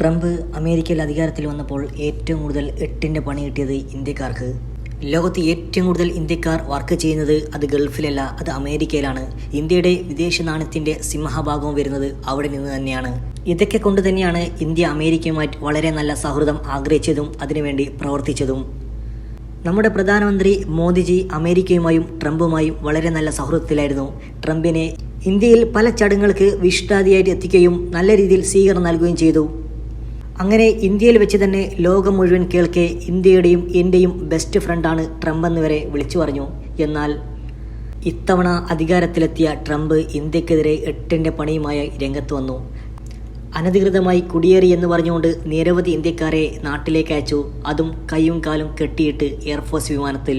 Trump അമേരിക്കയിൽ അധികാരത്തിൽ വന്നപ്പോൾ ഏറ്റവും കൂടുതൽ എട്ടിന്റെ പണി കിട്ടിയത് ഇന്ത്യക്കാർക്ക്. ലോകത്ത് ഏറ്റവും കൂടുതൽ ഇന്ത്യക്കാർ വർക്ക് ചെയ്യുന്നത് അത് ഗൾഫിലല്ല അത് അമേരിക്കയിലാണ്. ഇന്ത്യയുടെ വിദേശ നാണയത്തിന്റെ സിംഹഭാഗവും വരുന്നത് അവിടെ നിന്ന് തന്നെയാണ്. ഇതൊക്കെ കൊണ്ട് തന്നെയാണ് ഇന്ത്യ അമേരിക്കയുമായി വളരെ നല്ല സൗഹൃദം ആഗ്രഹിച്ചതും അതിനുവേണ്ടി പ്രവർത്തിച്ചതും. നമ്മുടെ പ്രധാനമന്ത്രി മോദിജി അമേരിക്കയുമായും ട്രംപുമായും വളരെ നല്ല സൗഹൃദത്തിലായിരുന്നു. ട്രംപിനെ ഇന്ത്യയിൽ പല ചടങ്ങുകൾക്ക് വിശിഷ്ടാതിയായിട്ട് എത്തിക്കുകയും നല്ല രീതിയിൽ സ്വീകരണം നൽകുകയും ചെയ്തു. അങ്ങനെ ഇന്ത്യയിൽ വെച്ച് തന്നെ ലോകം മുഴുവൻ കേൾക്കെ ഇന്ത്യയുടെയും എന്റെയും ബെസ്റ്റ് ഫ്രണ്ടാണ് ട്രംപ് എന്ന് വരെ വിളിച്ചു പറഞ്ഞു. എന്നാൽ ഇത്തവണ അധികാരത്തിലെത്തിയ ട്രംപ് ഇന്ത്യക്കെതിരെ എട്ടിന്റെ പണിയുമായി രംഗത്ത് വന്നു. അനധികൃതമായി കുടിയേറി എന്ന് പറഞ്ഞുകൊണ്ട് നിരവധി ഇന്ത്യക്കാരെ നാട്ടിലേക്ക് അയച്ചു. അതും കൈയും കാലും കെട്ടിയിട്ട് എയർഫോഴ്സ് വിമാനത്തിൽ.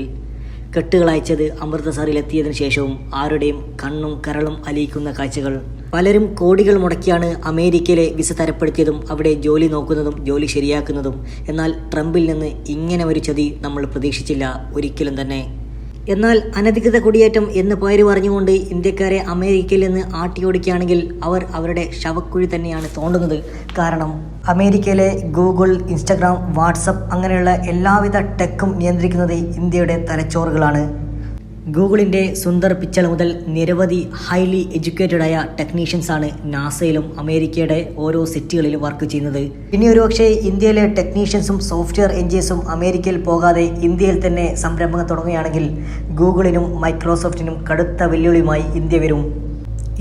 കെട്ടുകളയച്ചത് അമൃതസറിലെത്തിയതിനു ശേഷവും ആരുടെയും കണ്ണും കരളും അലിയിക്കുന്ന കാഴ്ചകൾ. പലരും കോടികൾ മുടക്കിയാണ് അമേരിക്കയിലെ വിസ തരപ്പെടുത്തിയതും അവിടെ ജോലി നോക്കുന്നതും ജോലി ശരിയാക്കുന്നതും. എന്നാൽ ട്രംപിൽ നിന്ന് ഇങ്ങനെ ഒരു ചതി നമ്മൾ പ്രതീക്ഷിച്ചില്ല. ഒരിക്കലും തന്നെ. എന്നാൽ അനധികൃത കുടിയേറ്റം എന്ന് പേര് പറഞ്ഞുകൊണ്ട് ഇന്ത്യക്കാരെ അമേരിക്കയിൽ നിന്ന് ആട്ടിയോടിക്കുകയാണെങ്കിൽ അവർ അവരുടെ ശവക്കുഴി തന്നെയാണ് തോണ്ടുന്നത്. കാരണം അമേരിക്കയിലെ ഗൂഗിൾ ഇൻസ്റ്റഗ്രാം വാട്സപ്പ് അങ്ങനെയുള്ള എല്ലാവിധ ടെക്കും നിയന്ത്രിക്കുന്നത് ഇന്ത്യയുടെ തലച്ചോറുകളാണ്. ഗൂഗിളിന്റെ സുന്ദർ പിച്ചൽ മുതൽ നിരവധി ഹൈലി എഡ്യൂക്കേറ്റഡായ ടെക്നീഷ്യൻസ് ആണ് നാസയിലും അമേരിക്കയുടെ ഓരോ സിറ്റികളിലും വർക്ക് ചെയ്യുന്നത്. ഇനി ഒരുപക്ഷേ ഇന്ത്യയിലെ ടെക്നീഷ്യൻസും സോഫ്റ്റ്വെയർ എഞ്ചിനീയേഴ്സും അമേരിക്കയിൽ പോകാതെ ഇന്ത്യയിൽ തന്നെ സംരംഭം തുടങ്ങുകയാണെങ്കിൽ ഗൂഗിളിനും മൈക്രോസോഫ്റ്റിനും കടുത്ത വെല്ലുവിളിയുമായി ഇന്ത്യ വരും.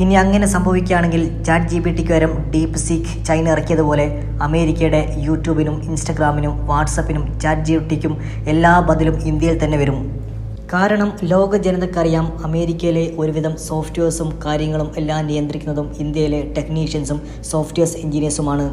ഇനി അങ്ങനെ സംഭവിക്കുകയാണെങ്കിൽ ചാറ്റ് ജി പി ടിക്ക് ഡീപ് സീക്ക് ചൈന ഇറക്കിയതുപോലെ അമേരിക്കയുടെ യൂട്യൂബിനും ഇൻസ്റ്റഗ്രാമിനും വാട്സപ്പിനും ചാറ്റ് ജി ബി ടിക്കും എല്ലാ ബദലും ഇന്ത്യയിൽ തന്നെ വരും. കാരണം ലോക ജനതക്കറിയാം അമേരിക്കയിലെ ഒരുവിധം സോഫ്റ്റ്വെയർസും കാര്യങ്ങളും എല്ലാം നിയന്ത്രിക്കുന്നതും ഇന്ത്യയിലെ ടെക്നീഷ്യൻസും സോഫ്റ്റ്വെയർ എഞ്ചിനീയേഴ്സുമാണ്